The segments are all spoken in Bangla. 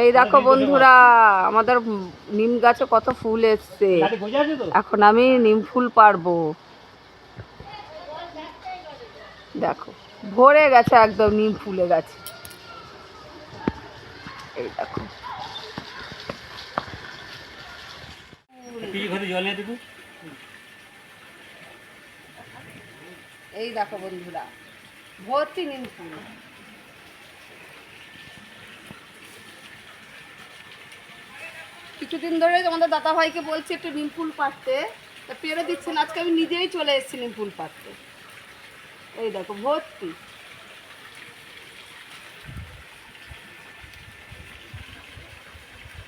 এই দেখো বন্ধুরা আমাদের নিম গাছে কত ফুল এসছে। এখন আমি নিম ফুল পারব দেখো ভরে গেছে একদম নিম ফুলে গেছে। এই দেখো। এই দেখো বন্ধুরা ভর্তি নিম ফুল। কিছুদিন ধরে আমাদের দাদা ভাইকে বলছি একটু নিম ফুল পাড়তে। তা পেরে দিচ্ছে না, আজকে আমি নিজেই চলে এসেছি নিম ফুল পাড়তে। এই দেখো, ভর্তি।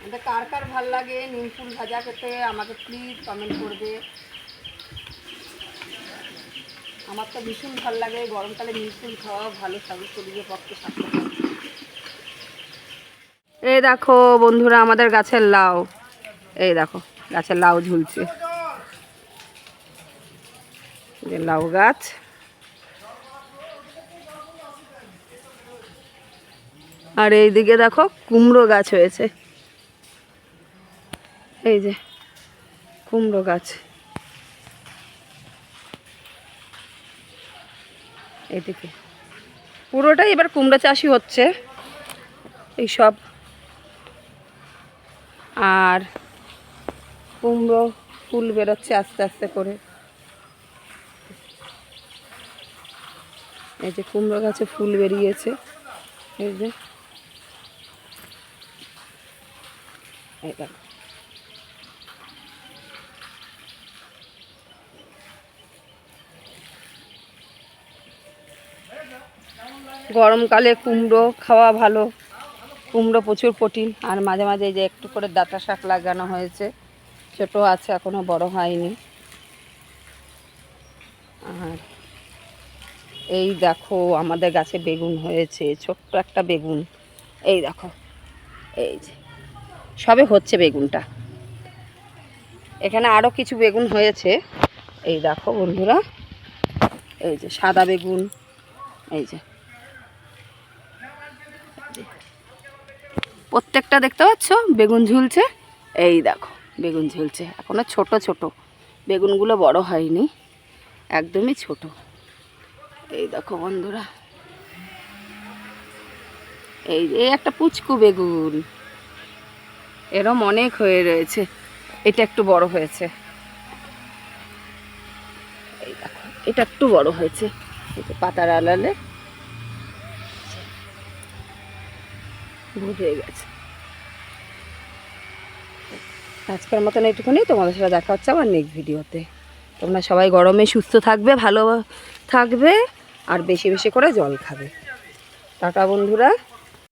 এটা কার কার ভালো লাগে নিম ফুল ভাজা খেতে আমাকে প্লিজ কমেন্ট করবে। আমার তো ভীষণ ভালো লাগে গরমকালে নিম ফুল খাওয়া ভালো স্বাস্থ্য শরীরের পক্ষে স্বাস্থ্য এই দেখো বন্ধুরা, আমাদের গাছের লাউ। এই দেখো গাছের লাউ ঝুলছে। যে লাউ গাছ। আর এইদিকে দেখো, কুমড়ো গাছ হয়েছে। এই যে, কুমড়ো গাছ। এদিকে। পুরোটাই এবার কুমড়ো চাষই হচ্ছে। এই সব। আর কুমড়ো ফুল বেরোচ্ছে আস্তে আস্তে করে। এই যে কুমড়ো গাছে ফুল বেরিয়েছে। এই যে। গরমকালে কুমড়ো খাওয়া ভালো। কুমড়ো প্রচুর প্রোটিন আর মাঝে মাঝে যে একটু করে ডাঁটা শাক লাগানো হয়েছে। ছোট আছে এখনও বড় হয়নি। আর এই দেখো, আমাদের গাছে বেগুন হয়েছে, ছোট্ট একটা বেগুন। এই দেখো, এই যে, সবে হচ্ছে বেগুনটা। এখানে আরও কিছু বেগুন হয়েছে। এই দেখো বন্ধুরা, এই যে সাদা বেগুন, এই যে। প্রত্যেকটা দেখতে পাচ্ছ? বেগুন ঝুলছে। এই দেখো বেগুন ঝুলছে। এখনও ছোট ছোট। বেগুনগুলো বড় হয়নি। একদমই ছোট। এই দেখো বন্ধুরা। এই এই একটা পুচকু বেগুন। এরম অনেক হয়ে রয়েছে। এটা একটু বড় হয়েছে। এই দেখো, এটা একটু বড় হয়েছে। পাতার আলালে ভুল গেছে। আজকের মতন এইটুকুনি। তোমাদের সাথে দেখা হচ্ছে আমার নেক্সট ভিডিওতে তোমরা সবাই গরমে সুস্থ থাকবে, ভালো থাকবে, আর বেশি বেশি করে জল খাবে। টাটা বন্ধুরা।